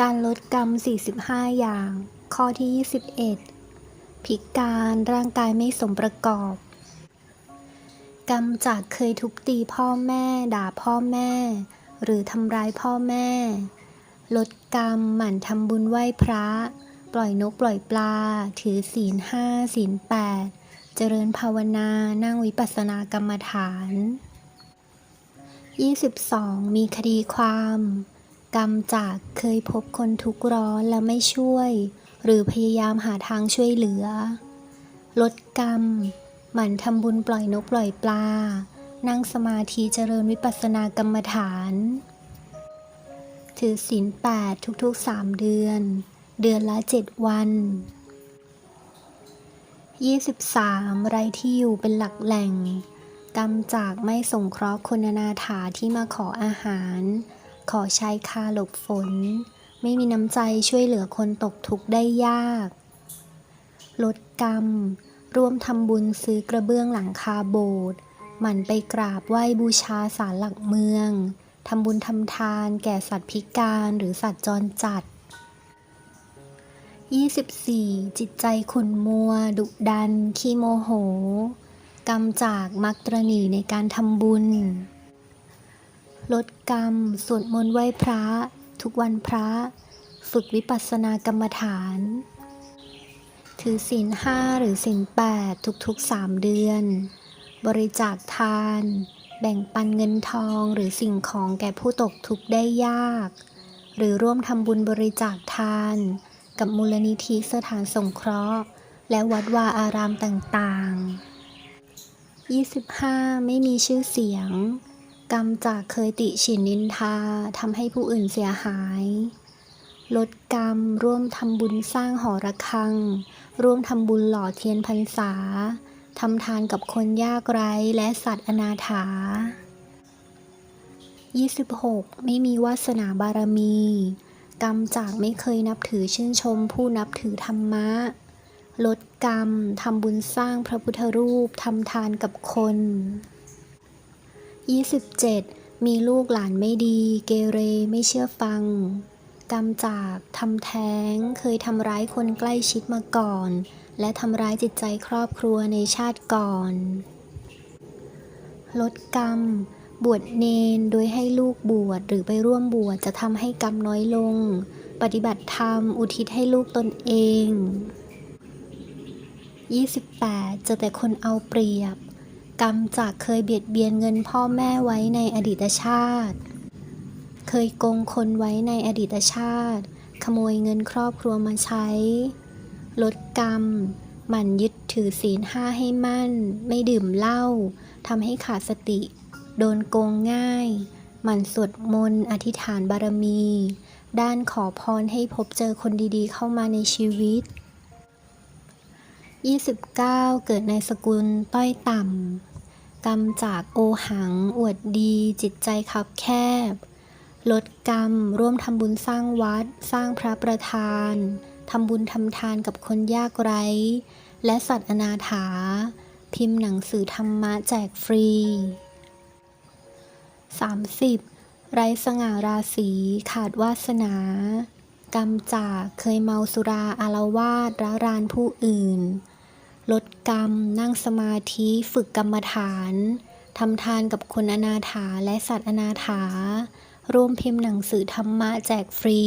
การลดกรรม 45 อย่าง ข้อที่ 21 พิการร่างกายไม่สมประกอบ กรรมจากเคยทุบตีพ่อแม่ ด่าพ่อแม่ หรือทำร้ายพ่อแม่ ลดกรรมหมั่นทำบุญไหว้พระ ปล่อยนกปล่อยปลา ถือศีลห้าศีลแปดเจริญภาวนานั่งวิปัสสนากรรมฐาน 22. มีคดีความ กรรมจากเคยพบคนทุกข์ร้อนและไม่ช่วย หรือพยายามหาทางช่วยเหลือ ลดกรรม หมั่นทำบุญปล่อยนกปล่อยปลา นั่งสมาธิเจริญวิปัสสนากรรมฐาน ถือศีลแปดทุกๆสามเดือน เดือนละเจ็ดวัน 23. ไรที่อยู่เป็นหลักแหล่ง กรรมจากไม่สงเคราะห์คนอนาถาที่มาขออาหาร ขอใช้คาหลบฝน ไม่มีน้ำใจช่วยเหลือคนตกทุกข์ได้ยาก ลดกรรม ร่วมทำบุญซื้อกระเบื้องหลังคาโบสถ์หมั่นไปกราบไหว้บูชาศาลหลักเมืองทำบุญทำทานแก่สัตว์พิการหรือสัตว์จรจัด 24. จิตใจขุ่นมัว ดุดัน ขี้โมโห กรรมจากมักตรณีในการทำบุญ ลดกรรม สวดมนต์ไหว้พระ ทุกวันพระ ฝึกวิปัสสนากรรมฐาน ถือศีลห้าหรือศีลแปดทุกๆสามเดือน บริจาคทาน แบ่งปันเงินทองหรือสิ่งของแก่ผู้ตกทุกข์ได้ยาก หรือร่วมทำบุญบริจาคทาน กับมูลนิธิสถานสงเคราะห์ และวัดวาอารามต่างๆ 25. ไม่มีชื่อเสียง กรรมจากเคยติฉินนินทาทำให้ผู้อื่นเสียหาย ลดกรรมร่วมทำบุญสร้างหอระฆัง ร่วมทำบุญหล่อเทียนพรรษาทำทานกับคนยากไร้และสัตว์อนาถา 26. ไม่มีวาสนาบารมี กรรมจากไม่เคยนับถือชื่นชม ผู้นับถือธรรมะ ลดกรรมทำบุญสร้างพระพุทธรูปทำทานกับคน 27. มีลูกหลานไม่ดี เกเรไม่เชื่อฟัง กรรมจากทำแท้ง เคยทำร้ายคนใกล้ชิดมาก่อน และทำร้ายจิตใจครอบครัวในชาติก่อน ลดกรรม บวชเนนโดยให้ลูกบวชหรือไปร่วมบวชจะทำให้กรรมน้อยลง ปฏิบัติธรรม อุทิศให้ลูกตนเอง 28. เจอแต่คนเอาเปรียบ กรรมจากเคยเบียดเบียนเงินพ่อแม่ไว้ในอดีตชาติ เคยโกงคนไว้ในอดีตชาติ ขโมยเงินครอบครัวมาใช้ ลดกรรม หมั่นยึดถือศีลห้าให้มั่น ไม่ดื่มเหล้าทำให้ขาดสติ โดนโกงง่าย หมั่นสวดมนต์อธิษฐานบารมี ด้านขอพรให้พบเจอคนดีๆ เข้ามาในชีวิต29 เกิดในสกุลต้อยต่ำ กรรมจากโอหัง อวดดี จิตใจคับแคบ ลดกรรม ร่วมทำบุญสร้างวัด สร้างพระประธานทำบุญทำทานกับคนยากไร้ และสัตว์อนาถา พิมพ์หนังสือธรรมะแจกฟรี 30. ไร้สง่าราศีขาดวาสนา กรรมจากเคยเมาสุราอารวาสระรานผู้อื่น ลดกรรม นั่งสมาธิฝึกกรรมฐานทำทานกับคนอนาถาและสัตว์อนาถา ร่วมพิมพ์หนังสือธรรมะแจกฟรี